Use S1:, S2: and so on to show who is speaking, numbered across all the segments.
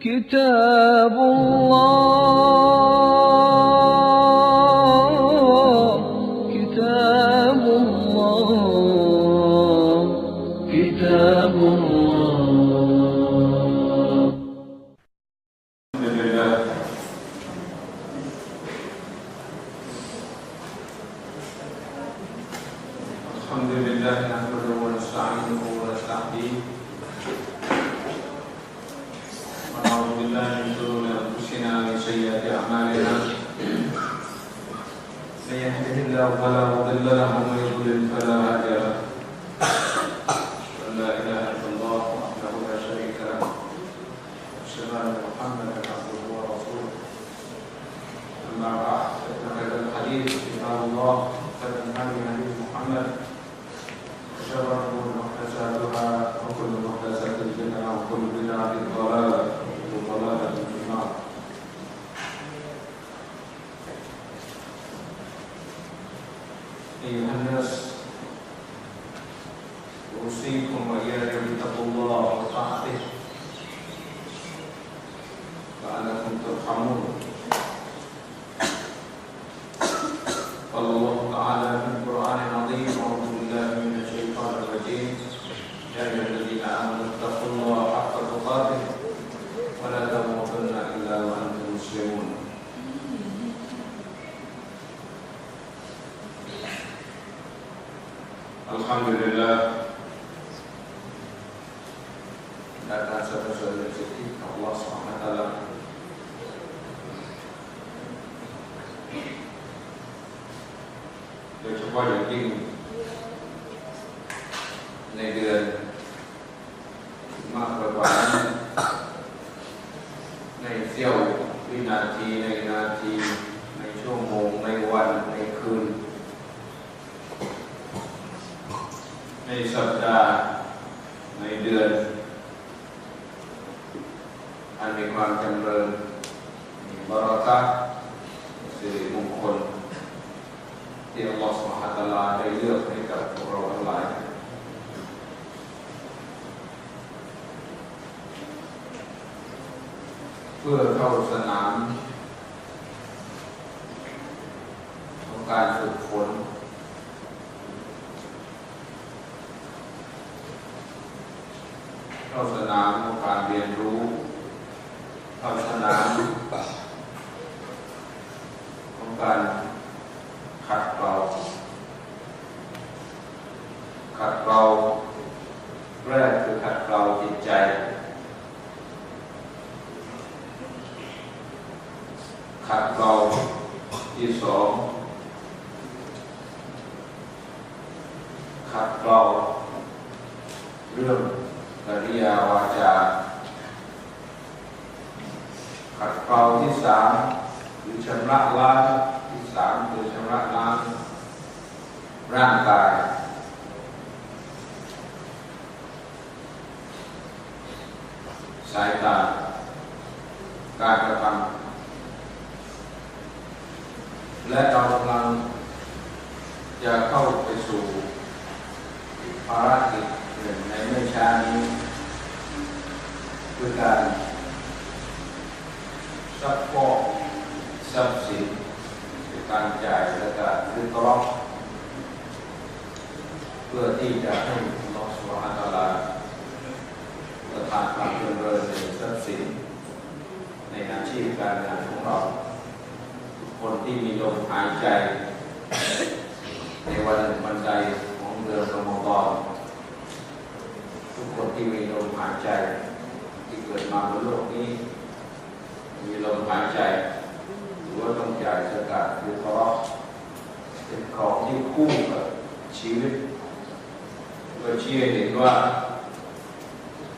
S1: كتاب الله. كتاب الله
S2: خير الهدي هدي محمد. وشر محدثاتها وكل محدثة بدعة وكل بدعة ضلالة وكل ضلالة في النار. أيها الناس أوصيكم وإياي بتقوى الله وطاعته datang satu-satu rezeki Allah SWT โดยเฉพาะอย่างยิ่งในเดือนมากกว่านั้นในเสี้ยววินาทีในนาที ในชั่วโมง ในวัน ในคืน ในสัปดาห์ ในเดือน อันมีความจำเริญมีบารักะห์มีสิริมงคล ที่อัลลอฮฺสุบฮานะฮูวะตะอาลาได้เลือกให้กับพวกเราทั้งหลาย เพื่อเข้าสนาม ของการฝึกฝนเข้าสนามของการเรียนรู้ เข้าสนามของการขัดเกลาขัดเกลาแรกคือขัดเกลาจิตใจขัดเกลาที่สองขัดเกลาเรื่องกริยาวาจาขัดเกลาที่สามคือชำระล้างที่สามคือชำระล้างร่างกายสายตา การกระทำและเรากำลังจะเข้าไปสู่ ภารกิจหนึ่งในไม่ช้านี้คือการซัพพอร์ตทรัพย์สินในการจ่ายและการซื้อกรอบเพื่อที่จะให้อัลอสุบฮาตาลาประทานความเจริญในทรัพย์สินในอาชีพการงานของเรา คนที่มีลมหายใจ ในวันวันใด เดือนรอมฎอนทุกคนที่มีลมหายใจ ที่เกิดมาบนโลกนี้ มีลมหายใจหรือว่าต้องจ่ายสกัดหรือเคราะเป็นของที่คู่กับชีวิตก็เชื่อเห็นว่า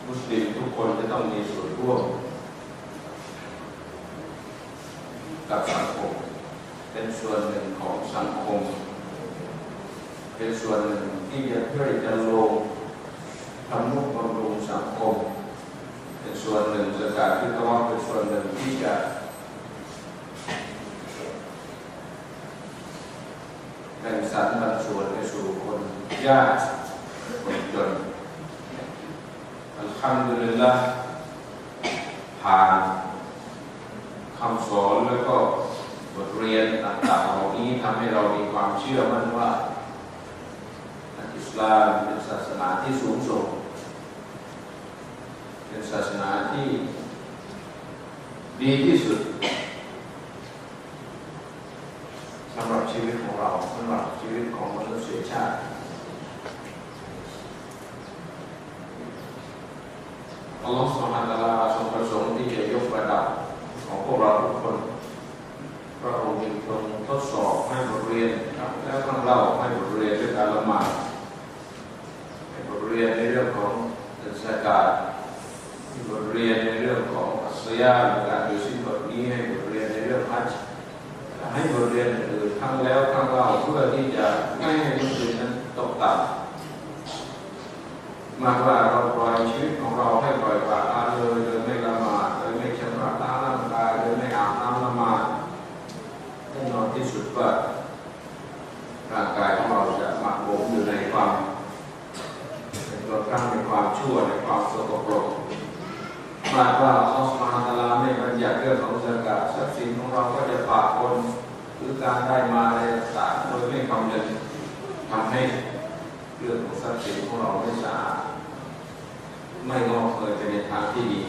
S2: มุสลิมทุกคนจะต้องมีส่วนร่วมกับสังคม เป็นส่วนหนึ่งของสังคม เป็นส่วนหนึ่งที่จะช่วยจะลงทำนุบำรุงสังคม เป็นส่วนหนึ่งสกัดที่ต้องเป็นส่วนหนึ่งที่จะแบ่งสรรบางส่วนไปสู่คนยากคนจนอัลฮัมดุลิลละผ่านคำสอนแล้วก็บทเรียนต่างๆเหล่านี้ทำให้เรามีความเชื่อมั่นว่า ลามเป็นศาสนาที่สูงส่ง เป็นศาสนาที่ดีที่สุดสำหรับชีวิตของเราสำหรับชีวิตของมนุษยชาติอัลลอฮฺสุบฮานะฮูวะตะอาลาทรงประสงค์ที่จะยกระดับของพวกเราทุกคน พระองค์จึงทรงทดสอบให้บทเรียนครับแล้วก็เล่าให้บทเรียนด้วยการละหมาดให้บทเรียนในเรื่องของสกาดให้บทเรียนในเรื่องของอัส ยาในการดูสิ้นบทนี้ให้บทเรียนในเรื่องฮัจญ์ให้บทเรียนอื่นทั้งแล้วทั้งเล่าเพื่อที่จะไม่ให้มุสลิมนั้นตกต่ำมากว่าเราปล่อยชีวิตของเราให้ปล่อยปละละเลยโดยไม่ละหมาดโดยไม่ชำระล้างร่างกายโดยไม่อาบน้ำละหมาดแน่นอนที่สุดว่าร่างกายของเราจะหมักหมมอยู่ในความเป็นตัวตั้งในความชั่วในความสกปรกมากว่า หรือการได้มาอะไรต่างโดยไม่คำนึงทำให้เรื่องของทรัพย์สินของเราไม่สะอาดไม่งอกเงยไปในทางที่ดี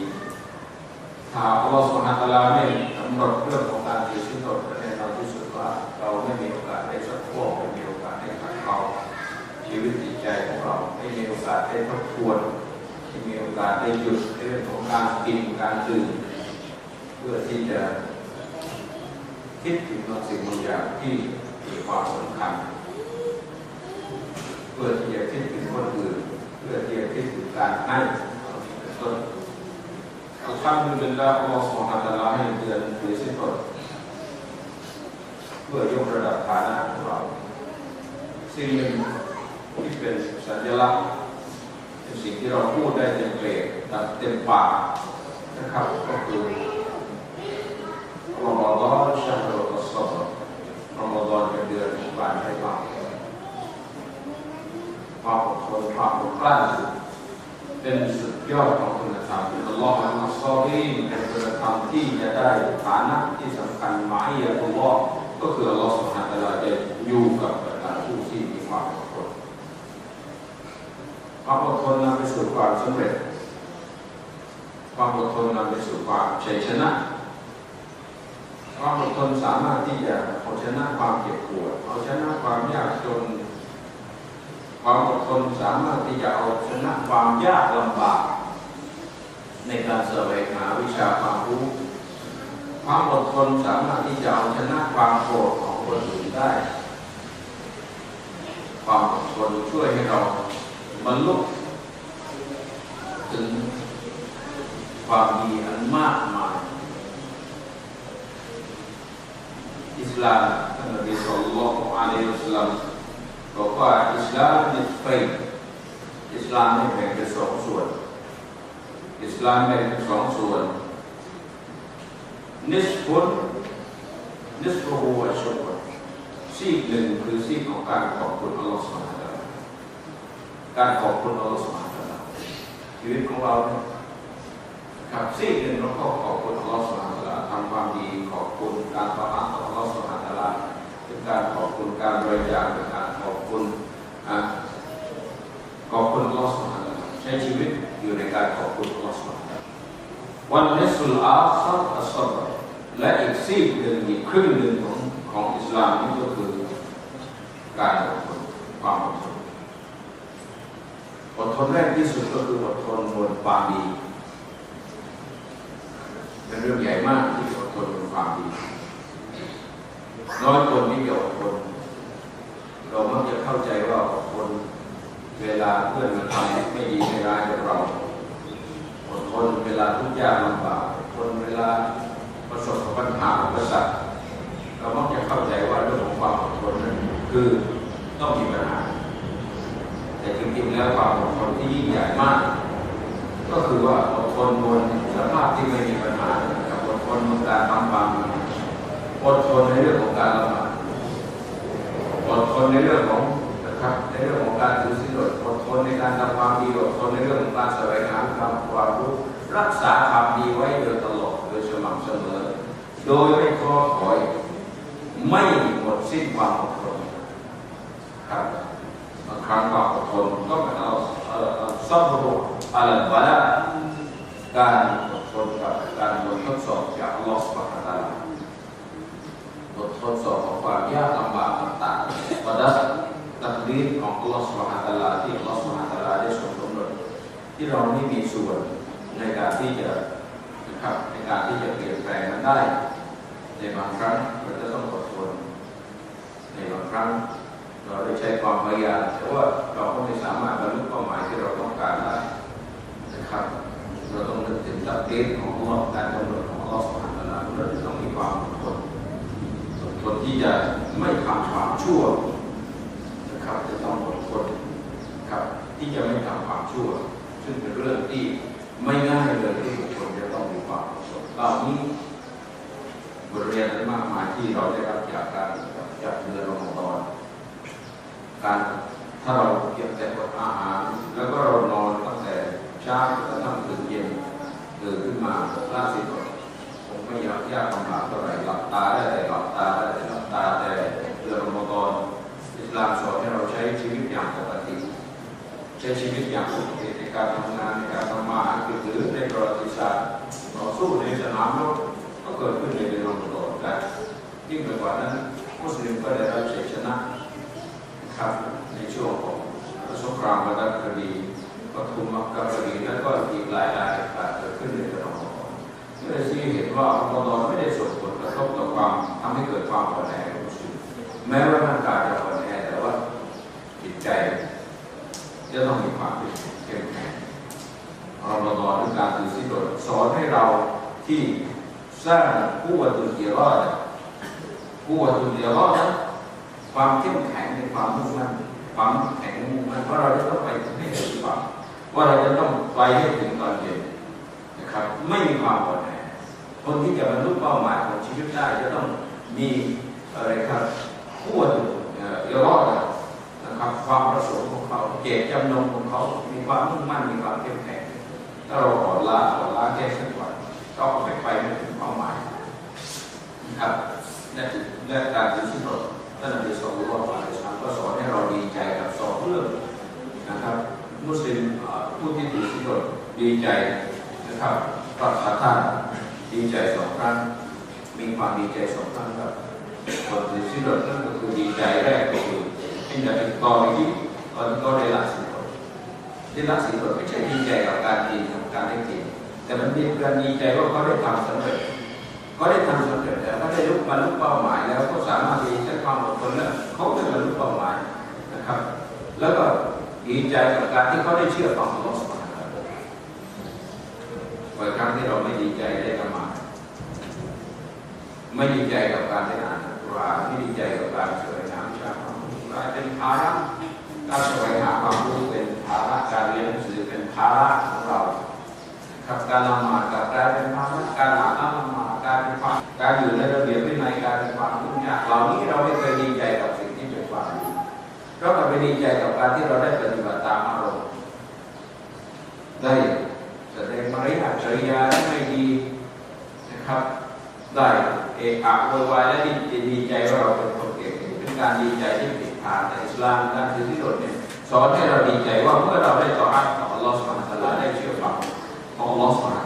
S2: ถ้าอัลลอฮฺสุบฮานะฮูวะตลาไม่กำหนดเรื่องของการถือสินอดในตอนที่สุดว่าเราไม่มีโอกาสได้สักพวกไม่มีโอกาสได้ขัดเกลาชีวิตจิตใจของเราไม่มีโอกาสได้ทบทวนไม่มีโอกาสได้หยุดเรื่องของการกินการดื่มเพื่อที่จะ คิดถึงบางสิ่งบางอย่างที่มีความสำคัญ เพื่อที่จะคิดถึงคนอื่นเพื่อที่จะคิดถึงการให้ต้นอัลฮัมดุลิลลาฮ์อัลลอฮฺสุบฮานะฮูวะตะอาลาให้เตือนถือสิ้นอดเพื่อยกระดับฐานะของเราสิ่งหนึ่งที่เป็นสัญลักษณ์เป็นสิ่งที่เราพูดได้เต็มเปลกเต็มปากนะครับก็คือรอมฎอนชาฮรุอัสซับรรอมฎอนเป็นเดือนของการให้ความ ความอดทนความอดกลั้นเป็นสุดยอดของคุณธรรมอัลลอฮฺอัลซอรีเป็นคุณธรรมที่จะได้ฐานะที่สำคัญหมายอัลลอฮก็คืออัลลอฮฺสุบฮาตะอาลาจะอยู่กับบรรดาผู้ที่มีความอดทนความอดทนนำไปสู่ความสำเร็จ ความอดทนนำไปสู่ความชัยชนะความอดทนสามารถที่จะเอาชนะความเจ็บปวดเอาชนะความยากจน ความอดทนสามารถที่จะเอาชนะความยากลำบาก ในการแสวงหาวิชาความรู้ความอดทนสามารถที่จะเอาชนะความโกรธของคนอื่นได้ ความอดทนช่วยให้เราบรรลุถึงความดีอันมากมาย อิสลามท่านนบีสุลต่านละฮ์อะลัยฮิสลลัม บอกว่าอิสลามนิสฟัยอิสลามไม่แบ่งเป็นสองส่วน อิสลามแบ่งเป็นสองส่วนนิสฟุนนิสฟูวะชุกซีกหนึ่งคือซีกของการขอบคุณอัลลอฮฺสุบฮานะฮูวะตะอาลาการขอบคุณอัลลอฮฺสุบฮานะฮูวะตะอาลาชีวิตของเราเนี่ยครับซีกหนึ่งเราก็ขอบคุณอัลลอฮฺสุบฮานะฮูวะตะอาลาทำความดีขอบคุณ วันนิสุลอาคัรอัสซับรและอีกซีกหนึ่งอีกครึ่งหนึ่งของของอิสลามนี่ก็คือการอดทนความอดทนอดทนแรกที่สุดก็คืออดทนบนความดีเป็นเรื่องใหญ่มากที่อดทนบนความดีน้อยคนที่จะอดทนเรามักจะเข้าใจว่าอดทนเวลาเพื่อนมาทำไม่ดีไม่ร้ายกับเรา ทนเวลาทุกอย่ากลำบากอดทนเวลาประสบกับปัญหาอุปสรรคเรามักจะเข้าใจว่าเรื่องของความอดทนนั้นคือต้องมีปัญหา แต่จริงๆแล้วความอดทนที่ยิ่งใหญ่มาก ก็คือว่าอดทนบนสภาพที่ไม่มีปัญหากับอดทนบนการทำบางอดทนในเรื่องของการละหมาดอดทนในเรื่องของนะครับในเรื่องของการถือศีลอดอดทนในการทำความดีอดทนในเรื่องของการแสวงหาความความรู้รักษาความดีไว้โดยต โดยไม่ท้อถอย ไม่หมดสิ้นความอดทนครับบางครั้งความอดทนก็เอาเอาเอาซ่อมรูอะไรวะละการอดทนกับการบททดสอบจากลอสุบฮานะฮูวะตาบททดสอบของความยากลำบากต่างๆ pada ตักดีของอัลลอฮฺสุบฮานะฮูวะตะอาลาที่อัลลอฮฺสุบฮานะฮูวะตะอาลาได้ทรงกำหนดที่เราไม่มีส่วนในการที่จะนะครับในการที่จะเปลี่ยนแปลงมันได้ ในบางครั้งเราจะต้องอดทนในบางครั้ง เราได้ใช้ความพยายามแต่ว่าเราก็ไม่สามารถบรรลุเป้าหมายที่เราต้องการได้นะครับเราต้องนึกถึงตักดีรของอัลลอฮ์การกำหนดของอัลลอฮ์สุบฮานะเราจะต้องมีความอดทนอดทนที่จะไม่ทำความชั่วนะครับจะต้องอดทนครับที่จะไม่ทำความชั่ว ซึ่งเป็นเรื่องที่ไม่ง่ายเลยที่บุคคลจะต้องมีความอดทนเหล่านี้ บทเรียนมากมายที่เราได้รับจากการจากเดือนรอมฎอนการถ้าเราเก็บแต่อดอาหาร แล้วก็เรานอนตั้งแต่เช้าจนกระทั่งถึงเย็นตื่นขึ้นมาล่าสุดคงไม่ยากยากลำบากเท่าไหร่หลับตาได้แต่หลับตาได้แต่หลับตาแต่เดือนรอมฎอนอิสลามสอนให้เราใช้ชีวิตอย่างปกติ ใช้ชีวิตอย่างปกติในการทำงานในการ ก็เกิดขึ้นในเดือนรอมฎอนและยิ่งไปกว่านั้นมุสลิมก็ได้รับชัยชนะครับในช่วงของสงครามบัตรคดีปทุมมักกะคดีและก็อีกหลายหลายตุการเกิดขึ้นในเดือนรอมฎอนก็เลยชี้เห็นว่ารอมฎอนไม่ได้ส่งผลกระทบต่อความทำให้เกิดความอ่อนแอของมุสลิมแม้ว่าร่างกายจะอ่อนแอแต่ว่าจิตใจจะต้องมีความเข้มแข็งเราเราตอนด้วยการถือสิทธิ์สอนให้เราที่ สร้างผู้วัตุเกียรอดผู้วัตุเกียรอดนะความเข้มแข็งในความมุ่งมั่นความแข็งมุ่งมั่นว่าเราจะต้องไปให้ถึงฝั่งว่าเราจะต้องไปให้ถึงตอนเย็นนะครับ ไม่มีความอ่อนแอคนที่จะบรรลุเป้าหมายของชีวิตได้จะต้องมีอะไรครับผู้วตุเกียรอดนะครับ ความประสงค์ของเขาเจตจำนงของเขา มีความมุ่งมั่นมีความเข้มแข็งถ้าเราอ่อนล้าอ่อนล้าแค่สักวันก็ไม่ไปไม่ถึงเป้าหมายนะครับ และการที่ที่เราท่านนบีสุลต่านละอัลลอฮฺก็สอนให้เราดีใจกับสองเรื่องนะครับ มุสลิมผู้ที่ถือสิทธิ์ดีใจนะครับตัดขาท่านดีใจสองครั้งมีความดีใจสองครั้งครับคนถือสิทธิ์นั่นก็คือดีใจแรกก็คือ tidak diketahui engkau relasi relasi itu ไม่ใช่ดีใจกับการดีกับการได้กินแต่มันมีการดีใจว่าเขาได้ทำสำเร็จ เขาได้ทำสำเร็จแล้วเขาได้ลุกบรรลุเป้าหมาย แล้วเขาสามารถที่จะใช้ความอดทนแล้วเขาได้บรรลุเป้าหมายนะครับ แล้วก็ดีใจกับการที่เขาได้เชื่อฟังอัลลอฮฺสุบฮานะฮูวะตะอาบ่อยครั้งที่เราไม่ดีใจได้กำมาไม่ดีใจกับการได้อ่านอัลกุรอานไม่ดีใจกับการเฉยหาวิชาความรู้กลายเป็นภาระการสวงหาความรู้เป็นภาระการเรียนหนังสือเป็นภาระของเรา ครับการละหมาดกับกายเป็นภาระการอ่านละหมาด กายเป็นความการอยู่ในระเบียบวินัยกายเป็นความยุ่งยากเหล่านี้เราไม่เคยดีใจกับสิ่งที่เป็นความดีเราก็ไปดีใจกับการที่เราได้ปฏิบัติตามอารมณ์ได้แสดงมารยาทจริยาไม่ดีนะครับ ได้เอะอะโวยวายและดีดีใจว่าเราเป็นคนเก่งเป็นการดีใจที่ผิดพลาดแต่อิสลามการถือที่โดดเนี่ยสอนให้เราดีใจว่าเมื่อเราได้ต่ออัตต่ออัลลอฮฺสุบฮานะฮูวะตะลาได้เชื่อฟังของอัลลอฮฺสุบฮาน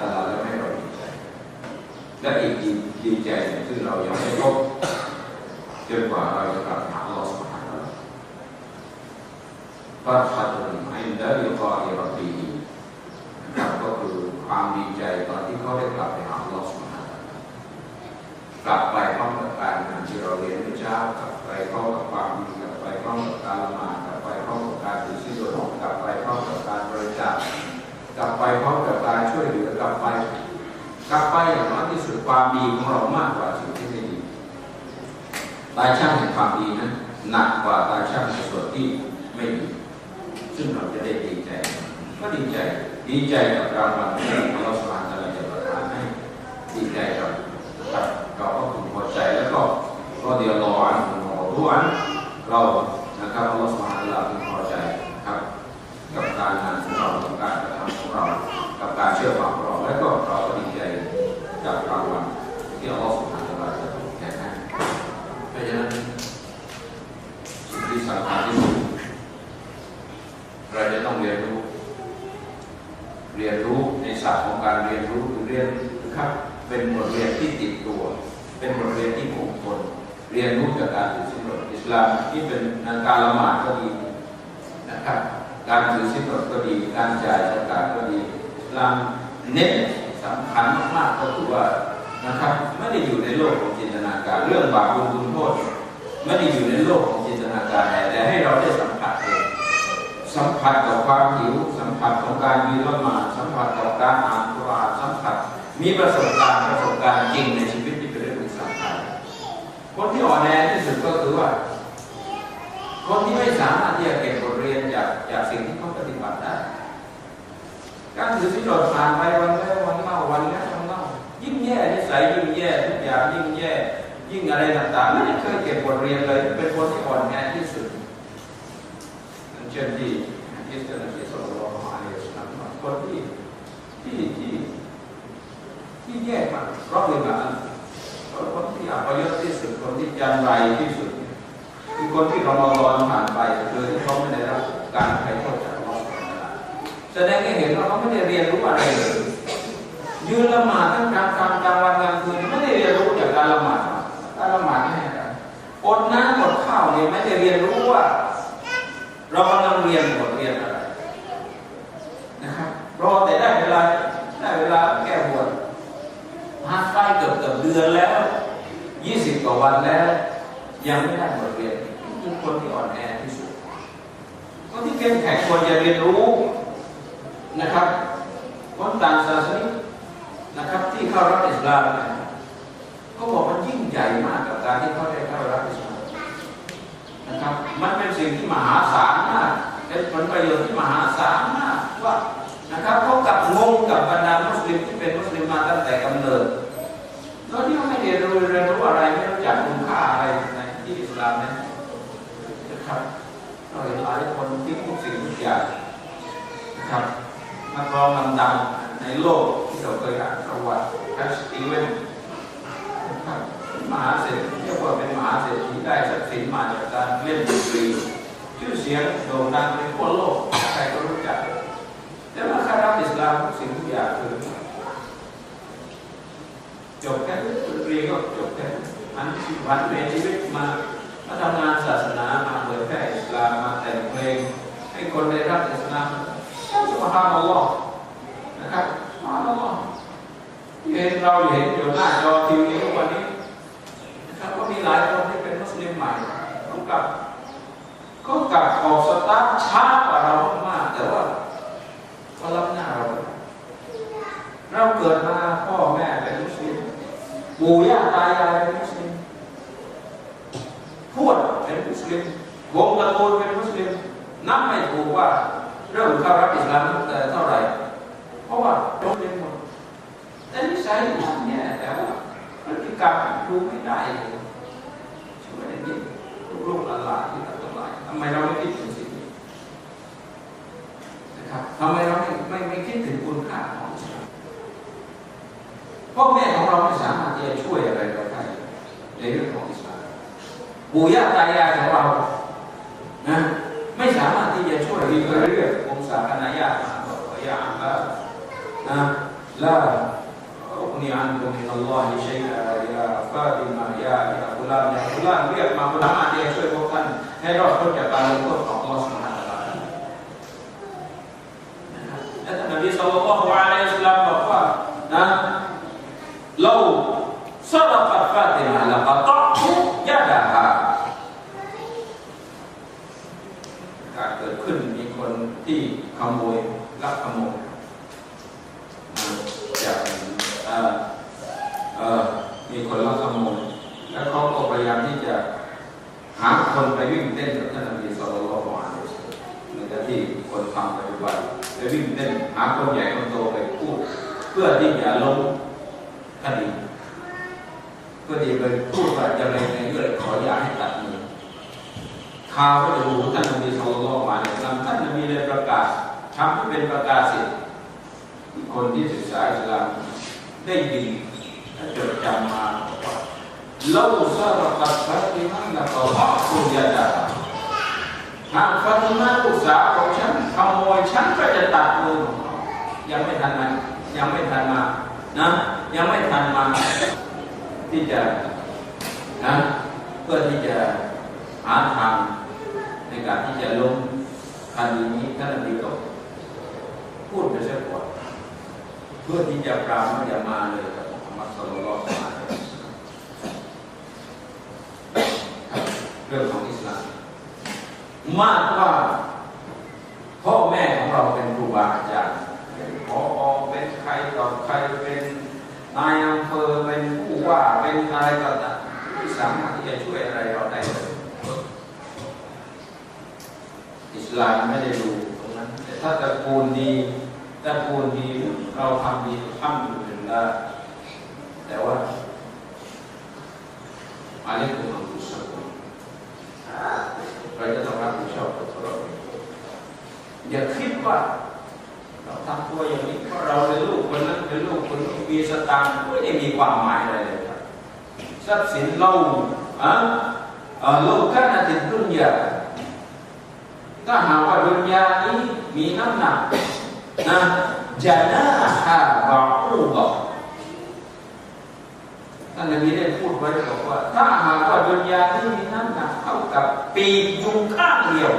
S2: และอีกดีใจหนึ่งซึ่งเรายังไม่พบจนกว่าเราจะกลับหาอัลลอฮฺสุบฮานะฮูวะตะอาลาฟาฮัตุนอินดะลิกาอิรับบีนะครับก็คือความดีใจตอนที่เขาได้กลับไปหาอัลลอฮฺสุบฮานะฮูวกลับไปพร้อมกับการงานที่เราเรียนเมื่อเช้ากลับไปพร้อมกับความดีกลับไปพร้อมกับการละหมาดกลับไปพร้อมกับการถือศีลอดกลับไปพร้อมกับการบริจาคกลับไปพร้อมกับการช่วยเหลือกลับไป กลับไปอย่างน้อยที่สุดความดีของเรามากกว่าสิ่งที่ไม่ดีตาช่างแห่งความดีนั้นหนักกว่าตาช่างในส่วนที่ไม่ดี ซึ่งเราจะได้ดีใจ ก็ดีใจดีใจกับรางวัลที่เราสมาจะจะประทานให้ดีใจกับครับเราก็พึงพอใจแล้วก็ก็เดียวรออันรอรู้อันเรานะครับอัลลอฮฺสุบฮานะฮูวะตะอาลาพึงพอใจครับ กับการงานของเรากับการกระทำของเรา กับการเชื่อฟังของเราและก็เราก็ดีใจจากรางวัลที่อัลลอฮฺสุบฮานะฮูวะตะอาลา เรียนรู้ในศาสตร์ของการเรียนรู้หรือเรียนนะครับเป็นบทเรียนที่ติดตัว เป็นบทเรียนที่คงทนเรียนรู้จากการถือศีลอดอิสลามที่เป็นการละหมาดก็ดีนะครับ การถือศีลอดก็ดี การจ่ายสกาดก็ดีอิสลามเน้นสำคัญมากๆก็คือว่านะครับไม่ได้อยู่ในโลกของจินตนาการ เรื่องบาปบุญคุณโทษไม่ได้อยู่ในโลกของจินตนาการแต่ให้เราได้สัมผัสเอง สัมผัสกับความหิวสัมผัสของการยืนละหมาดสัมผัสกับการอ่านกุรอานสัมผัส มีประสบการณ์ประสบการณ์จริงในชีวิตที่เป็นเรื่องที่สำคัญคนที่อ่อนแอที่สุดก็คือว่า คนที่ไม่สารถที่จะเก็บบทเรียนจากจากสิ่งที่เขาปฏิบัติได้ การถือสินอดผ่านไปวันแล้ววันเล่าวันแล้ววันเล่ายิ่งแย่นิสัยยิ่งแย่ทุกอย่างยิ่งแย่ ยิ่งอะไรต่างๆไม่ได้เคยเก็บบทเรียนเลย เป็นคนที่อ่อนแอที่สุดเช่นที่ที่เจ้าหน้าที่สรวมาเนี่ยสนับสนุนคนที่ที่ที่ที่แย่มากรอบหนึ่งอะคนที่อัปยศที่สุดคนที่ยันไรที่สุด คือคนที่รอมรอนผ่านไปโดยที่เขาไม่ได้รับการไถ่โทษจากอัลลอฮฺแสดงให้เห็นว่าเขาไม่ได้เรียนรู้อะไรเลยยืนละหมาดทั้งกลางกลางกลางวันกลางคืนไม่ได้เรียนรู้จากการละหมาดการละหมาดนี่นอดน้ำอดข้าวเนี่ยไม่ได้เรียนรู้ว่า เรากำลังเรียนบทเรียนอะไรนะครับรอแต่ได้เวลาได้เวลาแก้บวชผ่านไปเกือบเกือบเดือนแล้วยี่สิบกว่าวันแล้ว ยังไม่ได้บทเรียนคือคนที่อ่อนแอที่สุดคนที่เข้มแข็งควรจะเรียนรู้นะครับคนต่างศาสนานะครับ ที่เข้ารับอิสลามเนี่ยเขาบอกมันยิ่งใหญ่มากกับการที่เขาได้เข้ารับอิสลามนะครับ มันเป็นสิ่งที่มหาศาลมากเป็นผลประโยชน์ที่มหาศาลมากว่านะครับเขากับงงกับบรรดามุสลิมที่เป็นมุสลิมมาตั้งแต่กำเนิดแล้วที่เขาไม่เรียนรู้เรียนรู้ ที่อิสลามนั้นนะครับเราเห็นหลายคนทิ้งทุกสิ่งทุกอย่างนะครับนักร้องดังๆในโลกที่เราเคยอ่านประวัติแคสติเวนนะครับมหาเศรษฐีเรียกว่าเป็นมหาเศรษฐีได้ทรัพย์สินมาจากการเล่นดนตรีชื่อเสียงโด่งดังไปทั่วโลกใครก็รู้จักแต่ว่าคารับอิสลามทุกสิ่งทุกอย่างคือจบแค่ดนตรีก็จบแค่อันวันเปลี่ยนชีวิตมา มาทำงานศาสนามาเผยแพร่อิสลามมาแต่งเพลง ให้คนได้รับอิสลามสุภาพอัลลอฮ์นะครับสุภาอัลลอฮ์ที่เห็นเราเห็นอยู่หน้าจอทีวีทุกวันนี้นะครับก็มีหลายคนที่เป็นมุสลิมใหม่ก็กลับก็กลับออกสตาร์ทช้ากว่าเรามากแต่ว่าก็รับหน้าเราเราเกิดมาพ่อแม่เป็นมุสลิมปู่ย่าตายายเป็นมุ สลิมทวดเป็นมุสลิมวงตระกูลเป็นมุสลิมนับไม่ถูกว่าเริ่มเข้ารับอิสลามตั้งแต่เท่าไหร่ เพราะว่าโดนเป็นหมดแต่นิสัยมันเนี่ยแต่ว่าพฤติกรรมดูไม่ได้ลยช่วยได้ยินลูกหลานที่ทั้งหลายทำไมเราไม่คิดถึงสิ่งนี้นะครับทำไมเราไม่ไม่ไม่คิดถึงคุณค่าของอิสลามพ่อแม่ของเราไม่สามารถที่จะช่วยอะไรเราได้ในเรื่องของอิสลาม ปู่ย่าตายายของเรานะไม่สามารถที่จะช่วยดีเรื่ององศาคณะญาติมาบอกว่าอย่าอ่านนะละอุนีอันตุมินัลลอฮิชัยอะยาฟาดิมายายาฟุลานยาฟุลานเรียกมาบุลามาเดียช่วยพวกท่านให้รอดพ้นจากการลงโทษของอัลลอฮฺ ขโมยลักขโมยจากมีคนลักขโมยแล้วเขาก็พยายามที่จะหาคนไปวิ่งเต้นกับท่านนบีสุลต่านละฮ์อะลัยฮิวะซัลลัมในขณะที่คนทำปัจจุบันไปวิ่งเต้นหาคนใหญ่คนโตไปพูดเพื่อที่จะล้มคดีเพื่อที่ไปพูดว่าจะในในเรื่องขออย่าให้ตัดมือข่าวก็จะรู้ท่านนบีสุลต่าน ทำให้เป็นประกาศสิทธิ์คนที่ศึกษาอิสลามได้ยินและจดจำมาว่าเราสารพัดฟาติมาละก็ฮอกคุยาดาหากฟาติมาลูกสาวของฉันขโมยฉันก็จะตัดมือของเขายังไม่ทันมายังไม่ทันมานะยังไม่ทันมาที่จะนะเพื่อที่จะหาทางในการที่จะล้มคดีนี้ท่านนบีก็พูดไปเสียก่อน เพื่อที่จะปรามว่าอย่ามาเลยกับมุฮัมมัดสุลลัลลอฮุอะลัยฮิวะซัลลัมเรื่องของอิสลามมากกว่าพ่อแม่ของเราเป็นครูบาอาจารย์เป็นพอเป็นใครต่อใครเป็นนายอำเภอเป็นผู้ว่าเป็นอะไรก็ตามไม่สามารถที่จะช่วยอะไรเราได้เลยอิสลามไม่ได้ดูตรงนั้นแต่ถ้าตระกูลดี ตระกูลดีเราทำดีทำอยู่ถึงได้แต่ว่าอาเล่กุมังกุศลเราจะต้องรับผิดชอบกับตัวเราอย่าคิดว่าเราทำตัวอย่างนี้เพราะเราเป็นลูกคนนั้นเป็นลูกคนนี้มีสตางค์ไม่ได้มีความหมายอะไรเลยครับทรัพย์สินเราอะโลกานาติดุนยาถ้าหากว่าดุนยานี้มีน้ำหนัก นะจานาฮาบาอูบะท่านนบีได้พูดไว้บอกว่า ถ้าหากว่าดุนยานี้มีน้ำหนักเท่ากับปีกยุงข้างเดียว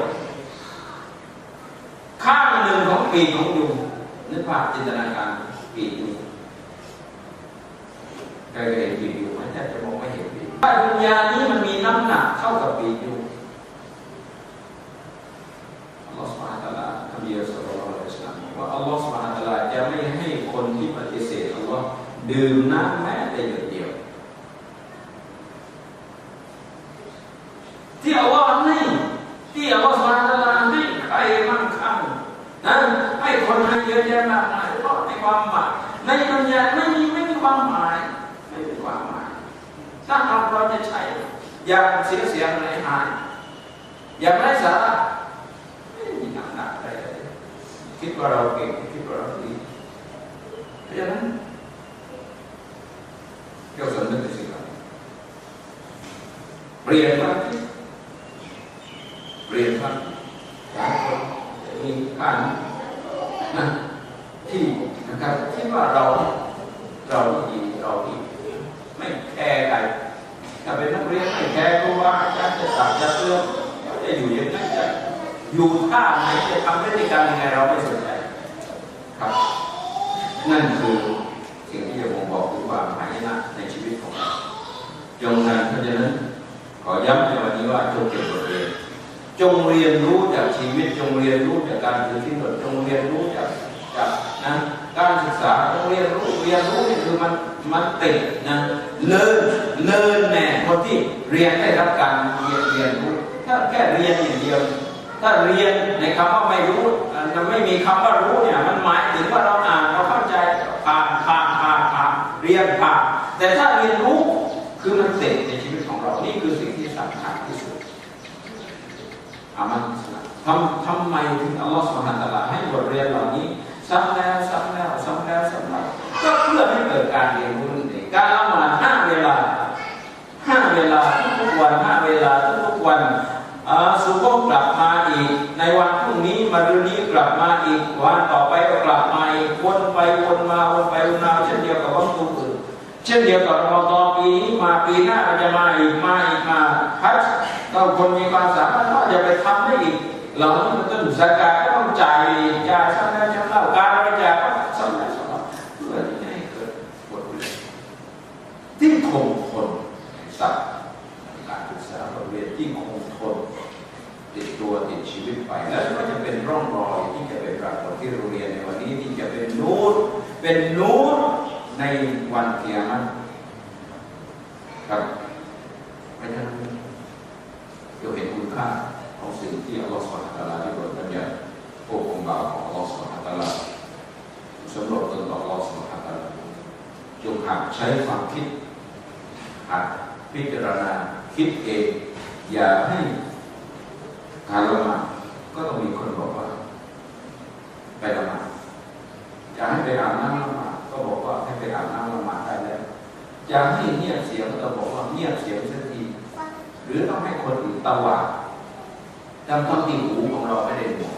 S2: ข้างหนึ่งของปีกของยุงนึกภาพจินตนาการปีกยุงเคยเห็นปีกยุงไหมแต่จะมองไม่เห็นปีกถ้าดุนยานี้มันมีน้ำหนักเท่ากับปีกยุง อัลลอฮฺสุบฮานะฮูวะตะอาลาจะไม่ให้คนที่ปฏิเสธอัลลอฮ์ดื่มน้ำแม้แต่หยดเดียว ที่อัลลอฮ์ให้ที่อัลลอฮ์สุบฮานะฮูวะตะอาลาให้ใครมั่งคั่งนะให้คนให้เยอะแยะมากมายเพราะในความหมายในดุนยาไม่มีไม่มีความหมายไม่มีความหมายถ้าหาเราจะใช้อย่างเสียเสียงไหนหายอย่างไร้สาระไม่มีน้ำหนักอะไรเลย คิดว่าเราเก่งคิดว่าเราดีเพราะฉะนั้นเราสำนึกในสิ่งเหล่านี้เปลี่ยนความคิดเปลี่ยนความคิดหลายคนมีการนะที่นะครับคิดว่าเราเราดีเราดีไม่แคร์ใครถ้าเป็นนักเรียนไม่แคร์ครูบาอาจารย์จะตักจะเตือนจะอยู่ยังไง อยู่ท่าไหนจะทำพฤติกรรมยังไงเราไม่สนใจครับ นั่นคือสิ่งที่จะบ่งบอกถึงความหายนะในชีวิตของเราจงนั้นเพราะฉะนั้นขอย้ำในวันนี้ว่าจงเก็บบทเรียนจงเรียนรู้จากชีวิตจงเรียนรู้จากการถือที่หนดจงเรียนรู้จากจากนะการศึกษาจงเรียนรู้เรียนรู้นี่คือมันมันติดนะเลินเลินแน่คนที่เรียนได้รับการเรียนเรียนรู้ถ้าแค่เรียนอย่างเดียว ถ้าเรียนในคำว่าไม่รู้อะมันไม่มีคำว่ารู้เนี่ยมันหมายถึงว่าเราอ่านเราเข้าใจผ่านผ่านผ่านผ่านเรียนผ่านแต่ถ้าเรียนรู้คือมันติดในชีวิตของเรานี่คือสิ่งที่สำคัญที่สุดอามันทำทำไมถึงอัลลอฮฺสุบฮานตะลาให้บทเรียนเหล่านี้ซ้ำแล้วซ้ำแล้วซ้ำแล้วซ้ำแล้วก็เพื่อให้เกิดการเรียนรู้นั่นเองการละหมาดห้าเวลาห้าเวลาทุกวันห้าเวลาทุกวัน สุโขกลับมาอีก ในวันพรุ่งนี้มารืนนี้กลับมาอีก วันต่อไปก็กลับมาอีกวนไปวนมาวนไปวนมาเช่นเดียวกับวันตุอื่นเช่นเดียวกับรอมฎอปีนี้มาปีหน้าเราจะมาอีกมาอีกมาฮัจญ์เราคนมีความสามารถก็จะไปทำได้อีกเหล่านี้มันต้องสกาดก็ต้องจ่ายจ่ายซ้ำแล้วซ้ำเล่าการบริจาคก็ซ้ำแล้วซ้ำเล่าเพื่อที่จะให้เกิดบทเรียนที่คงทนสักการศึกษาบทเรียนที่คงทนติดตัวติดชีวิต ไป แล้วก็จะเป็นร่องรอยที่จะเป็นปรากฏที่เราเรียนในวันนี้ที่จะเป็นนูรเป็นนูรในวันเกียรติครับเพราะฉะนั้นเราเห็นคุณค่าของสิ่งที่อัลลอฮฺสุบฮานตะอาลาได้โปรดบัญญัติพวกองค์บาปของอัลลอฮฺสุบฮานตะอาลาสำรวจตนต่ออัลลอฮฺสุบฮานตะอาลาจงหัดใช้ความคิดหัดพิจารณาคิดเอง อย่าให้การละหมาด ก็ต้องมีคนบอกว่า ไปละหมาดอย่าให้ไปอาบน้ำละหมาดก็บอกว่าให้ไปอาบน้ำละหมาดได้แล้วอย่าให้เงียบเสียงก็ต้องบอกว่าเงียบเสียงสักทีหรือต้องให้คนอื่นตวาดจำต้องที่หูของเราไม่ได้หมด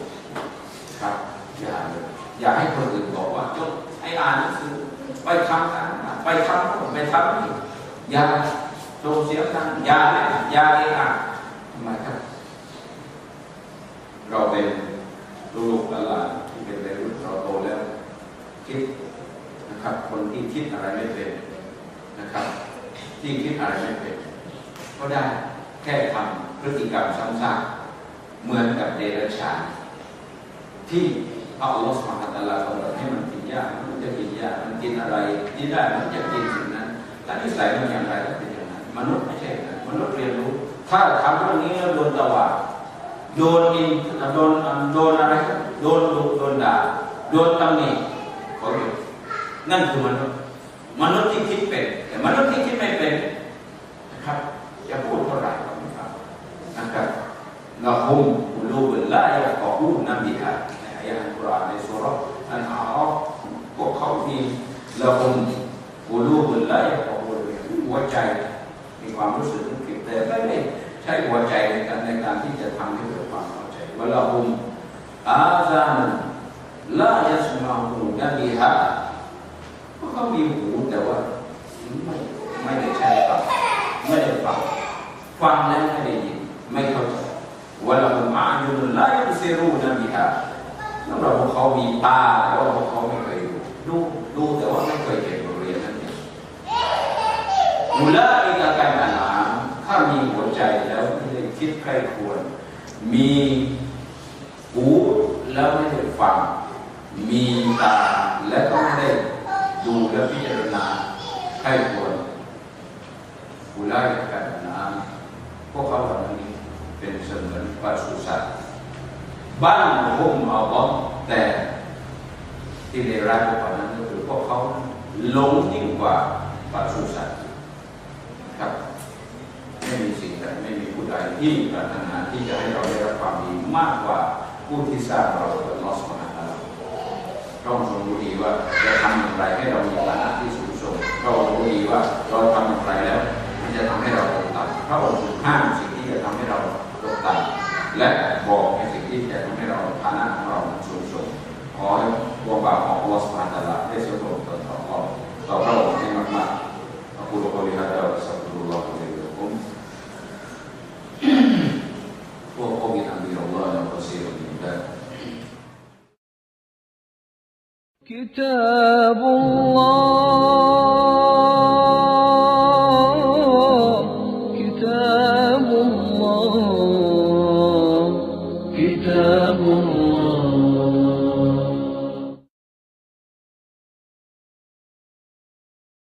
S2: ครับ อย่าเลยอย่าให้คนอื่นบอกว่าอ่านหนังสือไปทำการงานไปทำโน่นไปทำนี่อย่าโตเสียงดังอย่าเล่อย่าเอะอะทำไมครับ เราเป็นลูกหลานที่เป็นวัยรุ่นเราโตแล้วคิดนะครับ คนที่คิดอะไรไม่เป็นนะครับ ที่คิดอะไรไม่เป็น ก็ได้แค่ทำพฤติกรรมซ้ำซากเหมือนกับเดรัจฉานที่พระอัลลอฮฺสุบฮานะฮูวะตะอาลากำหนดให้มันกินหญ้ามันจะกินหญ้ามันกินอะไรที่ได้มันจะกินสิ่งนั้นถ้านิสัยมันอย่างไรก็เป็นอย่างนั้นมนุษย์ไม่ใช่นั้นมนุษย์เรียนรู้ ถ้าทำเรื่องนี้แล้วโดนตวาด โดนอินโดนโดนอะไรโดนดุโดนด่าโดนตำหนิเขาหยุดนั่นคือมนุษย์มนุษย์ที่คิดเป็น แต่มนุษย์ที่คิดไม่เป็นนะครับจะพูดเท่าไหร่ก็ไม่ฟังนะครับละฮุมอุลูบุลลาฮยะกอฮูนบิฮะในอายะห์อัลกุรอานในสุราอันอาอพวกเขามีละฮุมอุลูบุลลาฮยะกอฮูนบิฮะหัวใจมีความรู้สึกนึกคิดแต่ไม่ได้ใช้หัวใจในการในการที่จะทำให้ เกิดความเข้าใจวะละฮุมอาซานลายสมาฮูนบิฮะพวกเขามีหูแต่ว่าไม่ไม่ได้ใช้ฟังไม่ได้ฟังฟังแล้วไม่ได้ยินไม่เข้าใจวะละมุอายุนลายุซิรูนะบิฮะแล้วเราพวกเขามีตาแต่ว่าพวกเขาไม่เคยดูดูดูแต่ว่าไม่เคยเห็นบทเรียนนั่นเองอุลาอิกะกันอาลามถ้ามีหัวใจแล้วไม่ได้คิดใครควรมี หูแล้วไม่ได้ฟัง มีตาและก็ไม่ได้ดูและพิจารณาใครควรอุไลกันน้ำพวกเขาเหล่านี้เป็นเสมือนปศุสัตว์บ้านหุ่มเอาบอแต่ที่เลวร้ายกว่านั้นก็คือพวกเขาหลงยิ่งกว่าปศุสัตว์ครับไม่มีสิ่งใดไม่มีผู้ใดที่ปรารถนาที่จะให้เราได้รับความดีมากกว่า ผู้ที่สร้างเราเป็นลอสมาเราต้องรู้ดีว่าจะทำอย่างไรให้เรามีฐานะที่สูงส่งเรารู้ดีว่าเราทำอย่างไรแล้ว มันจะทำให้เราตกต่ำพระองค์ห้ามสิ่งที่จะทำให้เราตกต่ำและบอกในสิ่งที่จะทำให้เราฐานะของเราสูงส่งขอให้ดวงบาปของอัลอสุบฮาตะอาลาได้สมบูรณ์ต่อต่อเราต่อพระองค์ให้มากๆอักูลกอลิฮะดะวะสักรุ
S1: كتاب الله.